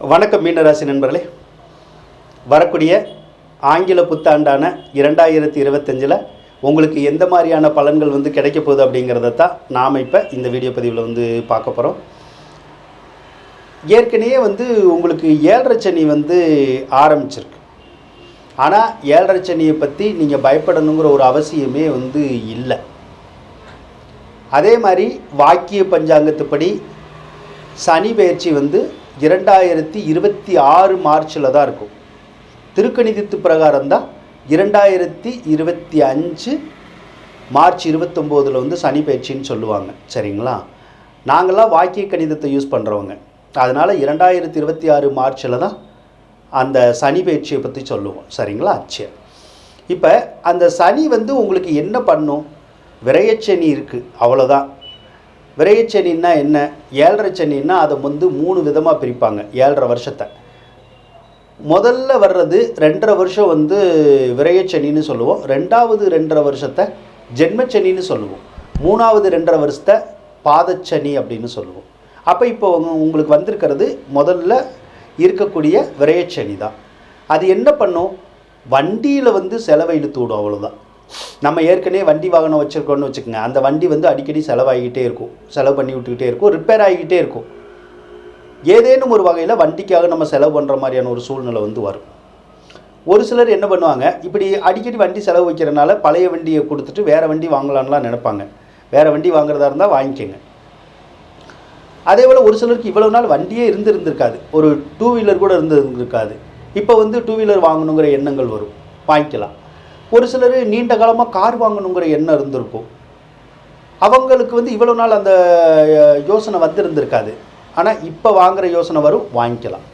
வணக்கம் மீனராசி நண்பர்களே. வரக்கூடிய ஆங்கில புத்தாண்டான இரண்டாயிரத்தி இருபத்தஞ்சில் உங்களுக்கு எந்த மாதிரியான பலன்கள் வந்து கிடைக்க போகுது அப்படிங்கிறத தான் நாம் இப்போ இந்த வீடியோ பதிவில் வந்து பார்க்க போகிறோம் ஏற்கனவே வந்து உங்களுக்கு ஏழரை சனி வந்து ஆரம்பிச்சிருக்கு. ஆனால் ஏழரை சனியை பற்றி நீங்கள் பயப்படணுங்கிற ஒரு அவசியமே வந்து இல்லை. அதே மாதிரி வாக்கிய பஞ்சாங்கத்துப்படி சனி பயிற்சி வந்து இரண்டாயிரத்தி இருபத்தி ஆறு மார்ச்சில் தான் இருக்கும். திருக்கணிதத்து பிரகாரம் தான் இரண்டாயிரத்தி இருபத்தி அஞ்சு மார்ச் இருபத்தொம்போதில் வந்து சனி பயிற்சின்னு சொல்லுவாங்க. சரிங்களா? நாங்களாம் வாக்கிய கணிதத்தை யூஸ் பண்ணுறவங்க அதனால் இரண்டாயிரத்தி இருபத்தி ஆறு மார்ச்சில் தான் அந்த சனி பயிற்சியை பற்றி சொல்லுவோம். சரிங்களா? சரி. இப்போ அந்த சனி வந்து உங்களுக்கு என்ன பண்ணும்? விரயச்சனி இருக்குது அவ்வளோதான் விரயச்சனின்னா என்ன? ஏழரை சனின்னா அதை வந்து மூணு விதமாக பிரிப்பாங்க ஏழரை வருஷத்தை. முதல்ல வர்றது ரெண்டரை வருஷம் வந்து விரையச்சனின்னு சொல்லுவோம். ரெண்டாவது ரெண்டரை வருஷத்தை ஜென்மச்சனின்னு சொல்லுவோம். மூணாவது ரெண்டரை வருஷத்தை பாதச்சனி அப்படின்னு சொல்லுவோம். அப்போ இப்போ உங்களுக்கு வந்திருக்கிறது முதல்ல இருக்கக்கூடிய விரையச்சனி தான் அது என்ன பண்ணும்? வண்டியில் வந்து செலவை இழுத்து விடும் அவ்வளோதான் நம்ம ஏற்கனவே வண்டி வாகனம் வச்சுருக்கோன்னு வச்சுக்கோங்க. அந்த வண்டி வந்து அடிக்கடி செலவாகிக்கிட்டே இருக்கும். செலவு பண்ணி விட்டுக்கிட்டே இருக்கும். ரிப்பேர் ஆகிக்கிட்டே இருக்கும். ஏதேனும் ஒரு வகையில் வண்டிக்காக நம்ம செலவு பண்ணுற மாதிரியான ஒரு சூழ்நிலை வந்து வரும். ஒரு சிலர் என்ன பண்ணுவாங்க? இப்படி அடிக்கடி வண்டி செலவு வைக்கிறனால பழைய வண்டியை கொடுத்துட்டு வேறு வண்டி வாங்கலான்லாம் நினைப்பாங்க. வேறு வண்டி வாங்குறதா இருந்தால் வாங்கிக்கோங்க. அதே போல் ஒரு சிலருக்கு இவ்வளோ நாள் வண்டியே இருந்திருந்திருக்காது ஒரு டூ வீலர் கூட இருந்திருந்திருக்காது இப்போ வந்து டூ வீலர் வாங்கணுங்கிற எண்ணங்கள் வரும். வாங்கிக்கலாம். ஒரு சிலர் நீண்ட காலமாக கார் வாங்கணுங்கிற எண்ணம் இருந்திருக்கும். அவங்களுக்கு வந்து இவ்வளோ நாள் அந்த யோசனை யோசனை வந்திருந்திருக்காது. ஆனால் இப்போ வாங்குகிற யோசனை வரும் வாங்கிக்கலாம்.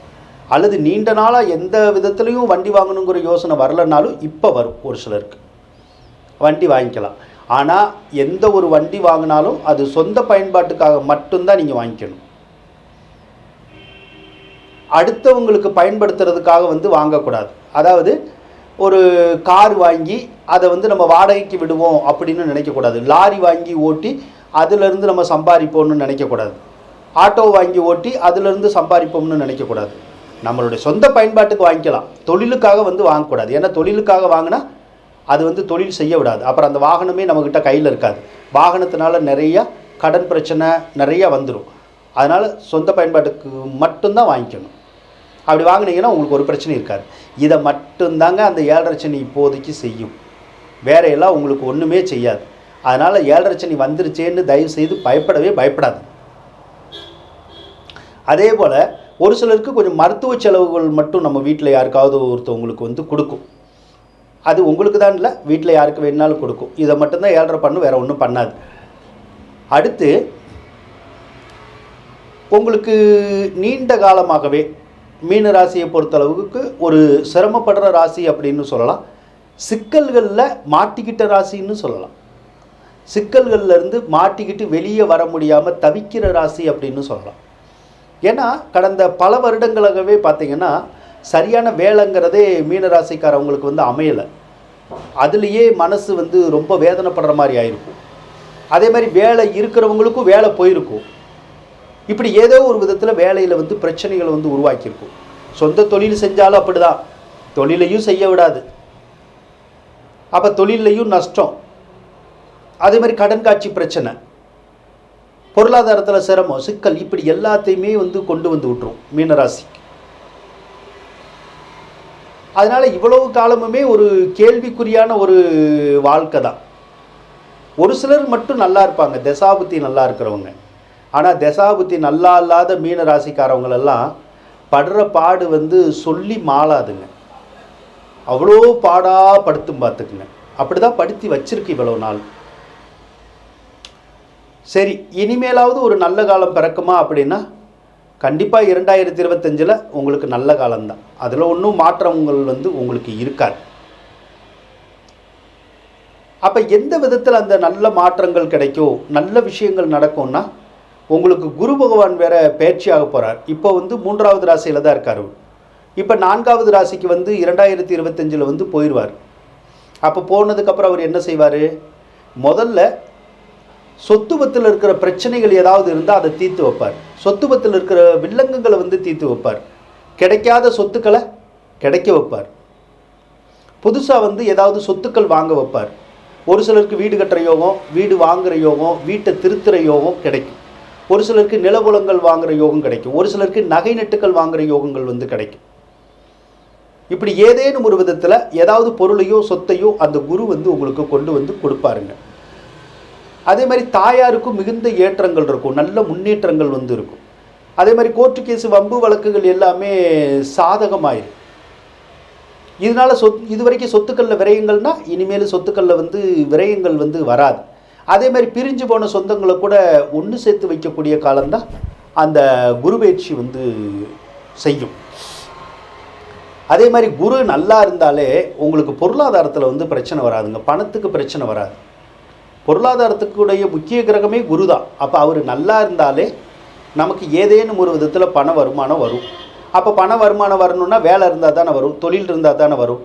அல்லது நீண்ட நாளாக எந்த விதத்துலேயும் வண்டி வாங்கணுங்கிற யோசனை வரலனாலும் இப்போ வரும் ஒரு சிலருக்கு. வண்டி வாங்கிக்கலாம். ஆனால் எந்த ஒரு வண்டி வாங்கினாலும் அது சொந்த பயன்பாட்டுக்காக மட்டும்தான் நீங்கள் வாங்கிக்கணும். அடுத்தவங்களுக்கு பயன்படுத்துறதுக்காக வந்து வாங்கக்கூடாது. அதாவது ஒரு கார் வாங்கி அதை வந்து நம்ம வாடகைக்கு விடுவோம் அப்படின்னு நினைக்கக்கூடாது. லாரி வாங்கி ஓட்டி அதிலிருந்து நம்ம சம்பாதிப்போம்னு நினைக்கக்கூடாது. ஆட்டோ வாங்கி ஓட்டி அதிலிருந்து சம்பாதிப்போம்னு நினைக்கக்கூடாது. நம்மளுடைய சொந்த பயன்பாட்டுக்கு வாங்கிக்கலாம். தொழிலுக்காக வந்து வாங்கக்கூடாது. ஏன்னா தொழிலுக்காக வாங்கினா அது வந்து தொழில் செய்ய விடாது. அப்புறம் அந்த வாகனமே நம்மக்கிட்ட கையில் இருக்காது. வாகனத்தினால நிறையா கடன் பிரச்சனை நிறையா வந்துடும் அதனால் சொந்த பயன்பாட்டுக்கு மட்டும்தான் வாங்கிக்கணும். அப்படி வாங்குனீங்கன்னா உங்களுக்கு ஒரு பிரச்சனையும் இருக்காது. இதை மட்டும்தாங்க அந்த ஏழரை சனி இப்போதைக்கு செய்யும். வேற எல்லாம் உங்களுக்கு ஒன்றுமே செய்யாது. அதனால் ஏழரை சனி வந்துருச்சேன்னு தயவு செய்து பயப்படவே பயப்படாது. அதே போல் ஒரு சிலருக்கு கொஞ்சம் மருத்துவ செலவுகள் மட்டும் நம்ம வீட்டில் யாருக்காவது ஒருத்தவங்களுக்கு வந்து கொடுக்கும். அது உங்களுக்கு தான் இல்லை வீட்டில் யாருக்கு வேணாலும் கொடுக்கும். இதை மட்டும்தான் ஏழரை பண்ணும் வேறு ஒன்றும் பண்ணாது. அடுத்து உங்களுக்கு நீண்ட காலமாகவே மீன ராசியை பொறுத்தளவுக்கு ஒரு சிரமப்படுற ராசி அப்படின்னு சொல்லலாம். சிக்கல்களில் மாட்டிக்கிட்ட ராசின்னு சொல்லலாம். சிக்கல்கள்லேருந்து மாட்டிக்கிட்டு வெளியே வர முடியாமல் தவிக்கிற ராசி அப்படின்னு சொல்லலாம். ஏன்னா கடந்த பல வருடங்களாகவே பார்த்திங்கன்னா சரியான வேலைங்கிறதே மீனராசிக்காரவங்களுக்கு வந்து அமையலை. அதுலேயே மனசு வந்து ரொம்ப வேதனைப்படுற மாதிரி ஆயிருக்கும். அதே மாதிரி வேலை இருக்கிறவங்களுக்கும் வேலை போயிருக்கும். இப்படி ஏதோ ஒரு விதத்தில் வேலையில் வந்து பிரச்சனைகளை வந்து உருவாக்கியிருக்கும். சொந்த தொழில் செஞ்சாலும் அப்படிதான். தொழிலையும் செய்ய விடாது. அப்போ தொழிலையும் நஷ்டம். அதே மாதிரி கடன் காட்சி பிரச்சனை. பொருளாதாரத்தில் சிரமம் சிக்கல் இப்படி எல்லாத்தையுமே வந்து கொண்டு வந்து விட்டுரும் மீனராசிக்கு. அதனால் இவ்வளவு காலமுமே ஒரு கேள்விக்குறியான ஒரு வாழ்க்கை தான். ஒரு சிலர் மட்டும் நல்லா இருப்பாங்க தசாபுத்தி நல்லா இருக்கிறவங்க. ஆனால் தசாபுத்தி நல்லா இல்லாத மீன ராசிக்காரவங்களெல்லாம் படுற பாடு வந்து சொல்லி மாளாதுங்க. அவ்வளோ பாடாக படுத்தும் பார்த்துக்குங்க. அப்படி தான் படுத்தி வச்சிருக்கு இவ்வளோ நாள். சரி இனிமேலாவது ஒரு நல்ல காலம் பிறக்குமா அப்படின்னா கண்டிப்பாக இரண்டாயிரத்தி இருபத்தஞ்சில் உங்களுக்கு நல்ல காலம்தான். அதில் ஒன்றும் மாற்றங்கள் வந்து உங்களுக்கு இருக்காது. அப்போ எந்த விதத்தில் அந்த நல்ல மாற்றங்கள் கிடைக்கும் நல்ல விஷயங்கள் நடக்கும்னா உங்களுக்கு குரு பகவான் வேற பயிற்சியாக போகிறார் இப்போ வந்து மூன்றாவது ராசியில் தான் இருக்கார் அவர். இப்போ நான்காவது ராசிக்கு வந்து இரண்டாயிரத்தி இருபத்தஞ்சில் வந்து போயிடுவார் அப்போ போனதுக்கப்புறம் அவர் என்ன செய்வார்? முதல்ல சொத்துபத்தில் இருக்கிற பிரச்சனைகள் ஏதாவது இருந்தால் அதை தீர்த்து வைப்பார். சொத்துபத்தில் இருக்கிற வில்லங்கங்களை வந்து தீர்த்து வைப்பார். கிடைக்காத சொத்துக்களை கிடைக்க வைப்பார். புதுசாக வந்து ஏதாவது சொத்துக்கள் வாங்க வைப்பார். ஒரு சிலருக்கு வீடு கட்டுற யோகம் வீடு வாங்குகிற யோகம் வீட்டை திருத்துகிற யோகம் கிடைக்கும். ஒரு சிலருக்கு நிலபுலங்கள் வாங்குகிற யோகம் கிடைக்கும். ஒரு சிலருக்கு நகை நட்டுக்கள் வாங்குகிற யோகங்கள் வந்து கிடைக்கும். இப்படி ஏதேனும் ஒரு விதத்தில் ஏதாவது பொருளையோ சொத்தையோ அந்த குரு வந்து உங்களுக்கு கொண்டு வந்து கொடுப்பாருங்க. அதே மாதிரி தாயாருக்கும் மிகுந்த ஏற்றங்கள் இருக்கும். நல்ல முன்னேற்றங்கள் வந்து இருக்கும். அதே மாதிரி கோர்ட்டு கேஸு வம்பு வழக்குகள் எல்லாமே சாதகமாயிரும். இதனால் சொத் இது வரைக்கும் சொத்துக்களில் விரயங்கள்னா இனிமேல் சொத்துக்களில் வந்து விரயங்கள் வந்து வராது. அதே மாதிரி பிரிஞ்சு போன சொந்தங்களை கூட ஒன்று சேர்த்து வைக்கக்கூடிய காலம்தான் அந்த குரு பயிற்சி வந்து செய்யும். அதே மாதிரி குரு நல்லா இருந்தாலே உங்களுக்கு பொருளாதாரத்தில் வந்து பிரச்சனை வராதுங்க. பணத்துக்கு பிரச்சனை வராது. பொருளாதாரத்துக்குடைய முக்கிய கிரகமே குரு தான் அப்போ அவர் நல்லா இருந்தாலே நமக்கு ஏதேனும் ஒரு விதத்தில் பண வருமானம் வரும். அப்போ பண வருமானம் வரணும்னா வேலை இருந்தால் தானே வரும். தொழில் இருந்தால் தானே வரும்.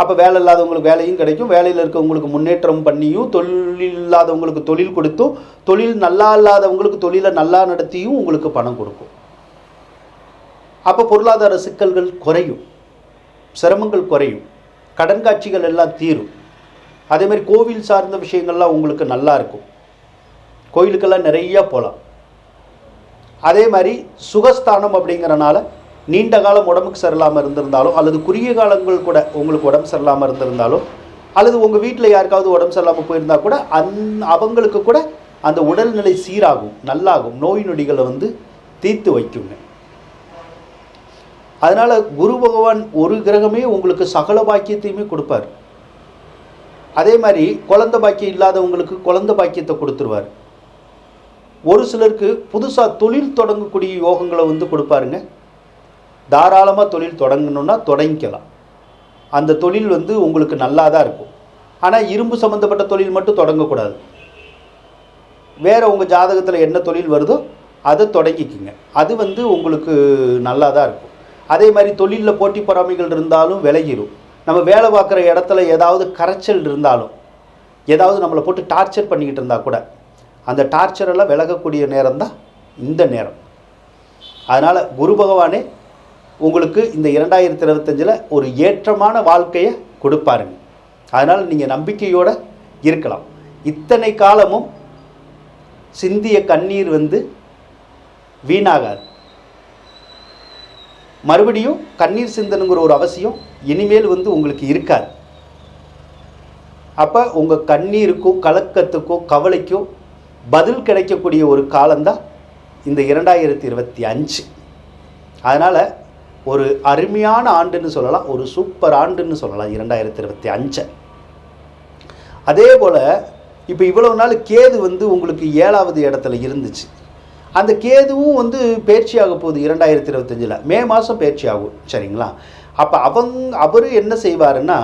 அப்போ வேலை இல்லாதவங்களுக்கு வேலையும் கிடைக்கும். வேலையில் இருக்கவங்களுக்கு முன்னேற்றம் பண்ணியும் தொழில் இல்லாதவங்களுக்கு தொழில் கொடுத்தும் தொழில் நல்லா இல்லாதவங்களுக்கு தொழிலை நல்லா நடத்தியும் உங்களுக்கு பணம் கொடுக்கும். அப்போ பொருளாதார சிக்கல்கள் குறையும். சிரமங்கள் குறையும். கடன் காட்சிகள் எல்லாம் தீரும். அதே மாதிரி கோவில் சார்ந்த விஷயங்கள்லாம் உங்களுக்கு நல்லா இருக்கும். கோயிலுக்கெல்லாம் நிறையா போகலாம். அதே மாதிரி சுகஸ்தானம் அப்படிங்கிறனால நீண்ட காலம் உடம்புக்கு சரியில்லாமல் இருந்திருந்தாலோ அல்லது குறுகிய காலங்கள் கூட உங்களுக்கு உடம்பு சரியில்லாமல் இருந்திருந்தாலோ அல்லது உங்கள் வீட்டில் யாருக்காவது உடம்பு சரியில்லாமல் போயிருந்தா கூட அந் அவங்களுக்கு கூட அந்த உடல்நிலை சீராகும் நல்லாகும். நோய் நொடிகளை வந்து தீர்த்து வைக்குங்க. அதனால் குரு பகவான் ஒரு கிரகமே உங்களுக்கு சகல பாக்கியத்தையுமே கொடுப்பார். அதே மாதிரி குழந்தை பாக்கியம் இல்லாதவங்களுக்கு குழந்தை பாக்கியத்தை கொடுத்துருவார். ஒரு சிலருக்கு புதுசாக தொழில் தொடங்கக்கூடிய யோகங்களை வந்து கொடுப்பாருங்க. தாராளமாக தொழில் தொடங்கணுன்னா தொடங்கிக்கலாம். அந்த தொழில் வந்து உங்களுக்கு நல்லா தான் இருக்கும். ஆனால் இரும்பு சம்மந்தப்பட்ட தொழில் மட்டும் தொடங்கக்கூடாது. வேறு உங்கள் ஜாதகத்தில் என்ன தொழில் வருதோ அதை தொடங்கிக்குங்க. அது வந்து உங்களுக்கு நல்லா தான் இருக்கும். அதே மாதிரி தொழிலில் போட்டி பொறாமைகள் இருந்தாலும் விலகிடும் நம்ம வேலை பார்க்குற இடத்துல ஏதாவது கரைச்சல் இருந்தாலும் ஏதாவது நம்மளை போட்டு டார்ச்சர் பண்ணிக்கிட்டு இருந்தால் கூட அந்த டார்ச்சரெல்லாம் விலகக்கூடிய நேரம் தான் இந்த நேரம். அதனால் குரு பகவானே உங்களுக்கு இந்த இரண்டாயிரத்தி இருபத்தஞ்சில் ஒரு ஏற்றமான வாழ்க்கையை கொடுப்பாருங்க. அதனால் நீங்கள் நம்பிக்கையோடு இருக்கலாம். இத்தனை காலமும் சிந்திய கண்ணீர் வந்து வீணாகாது. மறுபடியும் கண்ணீர் சிந்தனுங்கிற ஒரு அவசியம் இனிமேல் வந்து உங்களுக்கு இருக்காது. அப்போ உங்கள் கண்ணீருக்கும் கலக்கத்துக்கும் கவலைக்கும் பதில் கிடைக்கக்கூடிய ஒரு காலம்தான் இந்த இரண்டாயிரத்தி இருபத்தி அஞ்சு அதனால் ஒரு அருமையான ஆண்டுன்னு சொல்லலாம் ஒரு சூப்பர் ஆண்டுன்னு சொல்லலாம் இரண்டாயிரத்தி இருபத்தி அஞ்சை. அதே போல் இப்போ இவ்வளவு நாள் கேது வந்து உங்களுக்கு ஏழாவது இடத்துல இருந்துச்சு. அந்த கேதுவும் வந்து பயிற்சியாக போகுது இரண்டாயிரத்தி இருபத்தஞ்சில். மே மாதம் பயிற்சி ஆகும் சரிங்களா? அப்போ அவங்க அவர் என்ன செய்வாருன்னா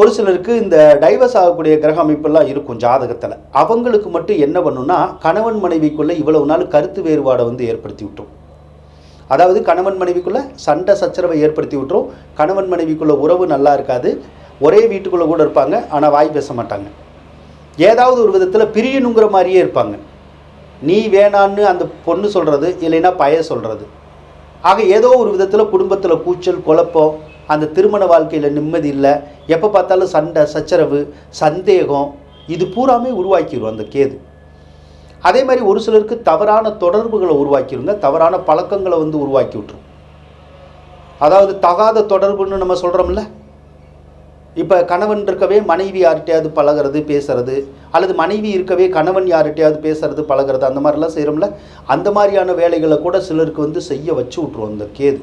ஒரு சிலருக்கு இந்த டைவர்ஸ் ஆகக்கூடிய கிரக அமைப்பெல்லாம் இருக்கும் ஜாதகத்தில். அவங்களுக்கு மட்டும் என்ன பண்ணுன்னா கணவன் மனைவிக்குள்ளே இவ்வளவு நாள் கருத்து வேறுபாடை வந்து ஏற்படுத்தி விட்டோம். அதாவது கணவன் மனைவிக்குள்ளே சண்டை சச்சரவை ஏற்படுத்தி விட்டுரும். கணவன் மனைவிக்குள்ளே உறவு நல்லா இருக்காது. ஒரே வீட்டுக்குள்ளே கூட இருப்பாங்க ஆனால் வாய் பேச மாட்டாங்க. ஏதாவது ஒரு விதத்தில் பிரியணுங்கிற மாதிரியே இருப்பாங்க. நீ வேணான்னு அந்த பொண்ணு சொல்கிறது இல்லைன்னா பய சொல்கிறது ஆக ஏதோ ஒரு விதத்தில் குடும்பத்தில் கூச்சல் குழப்பம் அந்த திருமண வாழ்க்கையில் நிம்மதி இல்லை. எப்போ பார்த்தாலும் சண்டை சச்சரவு சந்தேகம் இது பூராமே உருவாக்கிடும் அந்த கேது. அதே மாதிரி ஒரு சிலருக்கு தவறான தொடர்புகளை உருவாக்கிடுங்க தவறான பழக்கங்களை வந்து உருவாக்கி விட்டுரும். அதாவது தகாத தொடர்புன்னு நம்ம சொல்கிறோம்ல இப்போ கணவன் இருக்கவே மனைவி யார்கிட்டையாவது பழகிறது பேசுறது அல்லது மனைவி இருக்கவே கணவன் யார்கிட்டையாவது பேசுறது பழகிறது அந்த மாதிரிலாம் செய்கிறோம்ல அந்த மாதிரியான வேலைகளை கூட சிலருக்கு வந்து செய்ய வச்சு விட்ருவோம் அந்த கேது.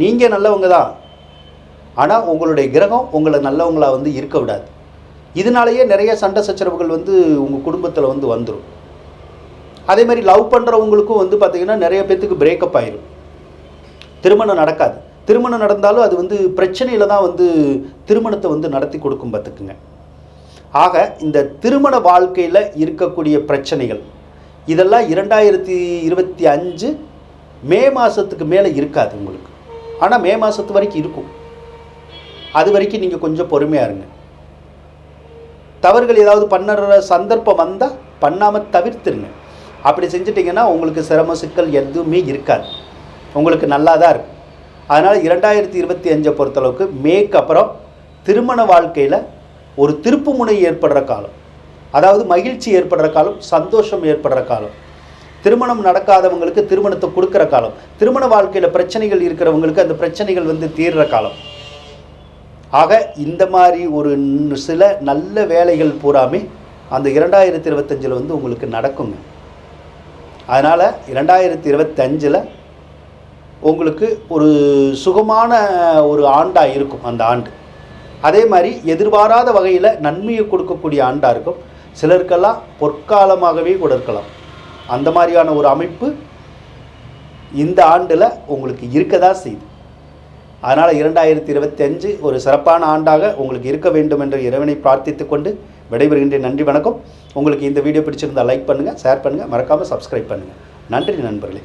நீங்கள் நல்லவங்க தான். ஆனால் உங்களுடைய கிரகம் உங்களை நல்லவங்களா வந்து இருக்க விடாது. இதனாலேயே நிறைய சண்டை சச்சரவுகள் வந்து உங்கள் குடும்பத்தில் வந்து வந்துடும் அதே மாதிரி லவ் பண்ணுறவங்களுக்கும் வந்து பார்த்திங்கன்னா நிறைய பேர்த்துக்கு பிரேக்கப் ஆயிடும் திருமணம் நடக்காது. திருமணம் நடந்தாலும் அது வந்து பிரச்சனையில் தான் வந்து திருமணத்தை வந்து நடத்தி கொடுக்கும் பார்த்துக்குங்க ஆக இந்த திருமண வாழ்க்கையில் இருக்கக்கூடிய பிரச்சனைகள் இதெல்லாம் இரண்டாயிரத்தி இருபத்தி அஞ்சு மே மாதத்துக்கு மேலே இருக்காது உங்களுக்கு. ஆனால் மே மாதத்து வரைக்கும் இருக்கும். அது வரைக்கும் நீங்கள் கொஞ்சம் பொறுமையாக இருங்க. தவறுகள் ஏதாவது பண்ணுற சந்தர்ப்பம் வந்தால் பண்ணாமல் தவிர்த்துருங்க. அப்படி செஞ்சிட்டிங்கன்னா உங்களுக்கு சிரம சிக்கல் எதுவுமே இருக்காது. உங்களுக்கு நல்லா தான் இருக்கும். அதனால் இரண்டாயிரத்தி இருபத்தி அஞ்சை பொறுத்தளவுக்கு மேக்கு அப்புறம் திருமண வாழ்க்கையில் ஒரு திருப்பு முனை ஏற்படுற காலம். அதாவது மகிழ்ச்சி ஏற்படுற காலம் சந்தோஷம் ஏற்படுற காலம். திருமணம் நடக்காதவங்களுக்கு திருமணத்தை கொடுக்குற காலம். திருமண வாழ்க்கையில் பிரச்சனைகள் இருக்கிறவங்களுக்கு அந்த பிரச்சனைகள் வந்து தீர்ற காலம். ஆக இந்த மாதிரி ஒரு சில நல்ல வேலைகள் பூராமே அந்த இரண்டாயிரத்தி இருபத்தஞ்சில் வந்து உங்களுக்கு நடக்குங்க. அதனால் இரண்டாயிரத்தி இருபத்தஞ்சில் உங்களுக்கு ஒரு சுகமான ஒரு ஆண்டாக இருக்கும் அந்த ஆண்டு. அதே மாதிரி எதிர்பாராத வகையில் நன்மையை கொடுக்கக்கூடிய ஆண்டாக இருக்கும். சிலருக்கெல்லாம் பொற்காலமாகவே கூட இருக்கலாம். அந்த மாதிரியான ஒரு அமைப்பு இந்த ஆண்டில் உங்களுக்கு இருக்க தான் செய்யுது அதனால் இரண்டாயிரத்தி இருபத்தி அஞ்சு ஒரு சிறப்பான ஆண்டாக உங்களுக்கு இருக்க வேண்டும் என்று இறைவனை பிரார்த்தித்து கொண்டு விடைபெறுகின்றேன் நன்றி வணக்கம். உங்களுக்கு இந்த வீடியோ பிடிச்சிருந்தால் லைக் பண்ணுங்கள் ஷேர் பண்ணுங்கள் மறக்காமல் சப்ஸ்கிரைப் பண்ணுங்கள் நன்றி நண்பர்களே.